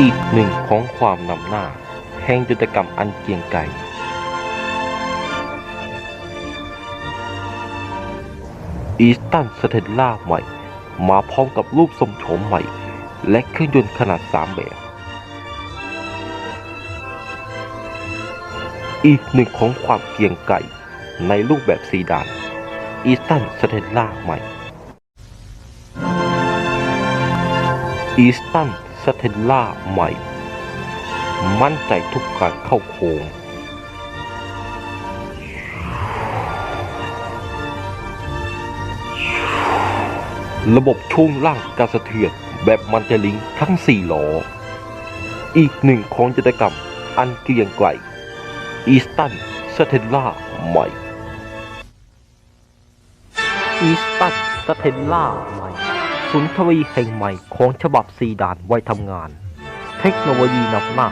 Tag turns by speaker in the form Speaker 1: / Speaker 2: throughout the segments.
Speaker 1: อีกหนึ่งของความนำหน้า แห่งยุทธกรรมอันเกียงไกรอีสตันสเตลล่าใหม่ มาพร้อมกับรูปทรงโฉมใหม่ และเครื่องยนต์ขนาด 3 แบบ อีกหนึ่งของความเกียงไกรในรูปแบบซีดานอีสตันสเตลล่าใหม่อีสตัน สเตลล่าใหม่ มั่นใจทุกการเข้าโค้งระบบช่วงล่างการสะเทือนแบบมันจะลิงทั้ง 4 ล้อ อีกหนึ่งของจิตรกรรมอันเกรียงไกรอีสตันสเตลล่าใหม่ อีสตันสเตลล่าใหม่ สุนทรีแห่งใหม่ของฉบับซีดานไว้ทำงาน เทคโนโลยีนำหน้า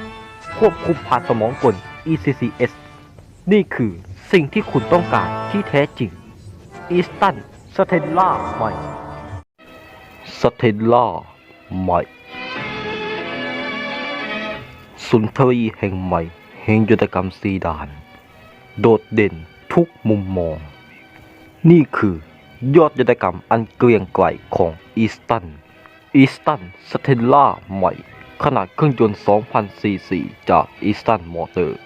Speaker 1: ควบคุมผ่านสมองกล ECCS นี่คือสิ่งที่คุณต้องการที่แท้จริงอีสตันสเตลล่าใหม่สเตลล่าใหม่ สุนทรีแห่งใหม่แห่งยุทธกรรมซีดาน โดดเด่นทุกมุมมอง นี่คือ ยอดยุทธกรรมอันเกรียงไกรของอีสตัน อีสตันสเตลล่าใหม่ ขนาดเครื่องยนต์ 2,000ซีซีจากอีสตันมอเตอร์